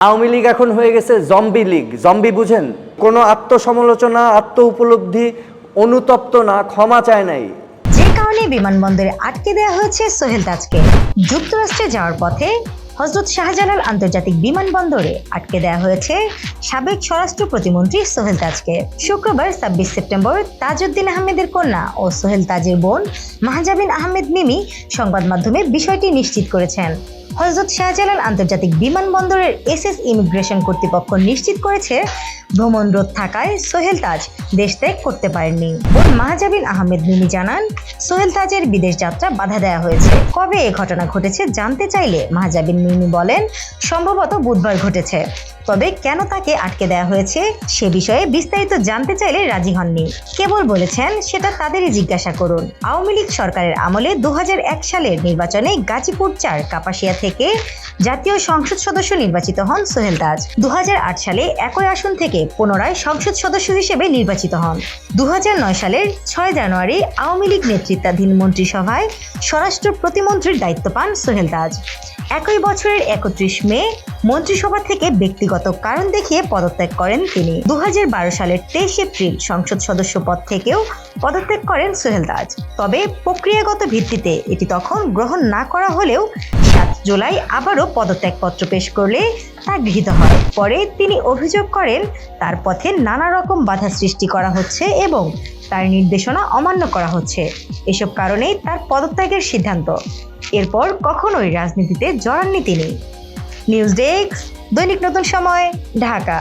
আওয়ামী লীগ এখন হয়ে গেছে জম্বি লীগ। জম্বি বুঝেন? কোনো আত্মসমালোচনা আত্ম উপলব্ধি অনুতপ্ত না, ক্ষমা চায় নাই। যে কারণে বিমানবন্দরে আটকে দেওয়া হয়েছে সোহেল তাজকে যুক্তরাষ্ট্রে যাওয়ার পথে হজরত শাহজালাল আন্তর্জাতিক বিমানবন্দরে আটকে দেওয়া হয়েছে সাবেক স্বরাষ্ট্র প্রতিমন্ত্রী সোহেল তাজকে শুক্রবার ছাব্বিশ সেপ্টেম্বর তাজউদ্দিন আহমেদের কন্যা ও সোহেল তাজের বোন মাহজাবিন আহমেদ মিমি সংবাদ মাধ্যমে বিষয়টি নিশ্চিত করেছেন। হজরত শাহজালাল আন্তর্জাতিক বিমানবন্দরের এস এস ইমিগ্রেশন কর্তৃপক্ষ নিশ্চিত করেছে ভ্রমণরত থাকায় সোহেল তাজ দেশ ত্যাগ করতে পারেননি। বোন মাহজাবিন আহমেদ মিমি জানান, সোহেল তাজের বিদেশ যাত্রা বাধা দেওয়া হয়েছে। কবে এ ঘটনা ঘটেছে জানতে চাইলে মাহজাবিন মিমি বলেন, সম্ভবত বুধবার ঘটেছে। তবে কেন তাকে আটকে দেওয়া হয়েছে সে বিষয়ে বিস্তারিত জানতে চাইলে রাজি হননি। কেবল বলেছেন, সেটা তাদেরই জিজ্ঞাসা করুন। আওয়ামী লীগ সরকারের আমলে দু সালের নির্বাচনে গাজীপুর চার, কাপাসিয়া থেকে জাতীয় সংসদ সদস্য নির্বাচিত হন সোহেল তাজ দু সালে একই আসন থেকে পুনরায় সংসদ সদস্য হিসেবে নির্বাচিত হন। দু হাজার নয় সালের ছয় জানুয়ারি আওয়ামী লীগ নেতৃত্বাধীন মন্ত্রিসভায় স্বরাষ্ট্র প্রতিমন্ত্রীর দায়িত্ব পান সোহেল তাজ একই বছরের একত্রিশ মে মন্ত্রিসভা থেকে ব্যক্তিগত কারণ দেখিয়ে পদত্যাগ করেন তিনি। দু হাজার বারো সালের তেইশ এপ্রিল সংসদ সদস্য পদ থেকেও পদত্যাগ করেন সোহেল তাজ তবে প্রক্রিয়াগত ভিত্তিতে এটি তখন গ্রহণ না করা হলেও সাত জুলাই আবারও পদত্যাগপত্র পেশ করলে তা গৃহীত হয়। পরে তিনি অভিযোগ করেন, তার পথে নানা রকম বাধা সৃষ্টি করা হচ্ছে এবং তার নির্দেশনা অমান্য করা হচ্ছে। এসব কারণেই তার পদত্যাগের সিদ্ধান্ত। এরপর কখনোই রাজনীতিতে জড়াননি তিনি। নিউজ ডেস্ক দৈনিক নতুন সময় ঢাকা।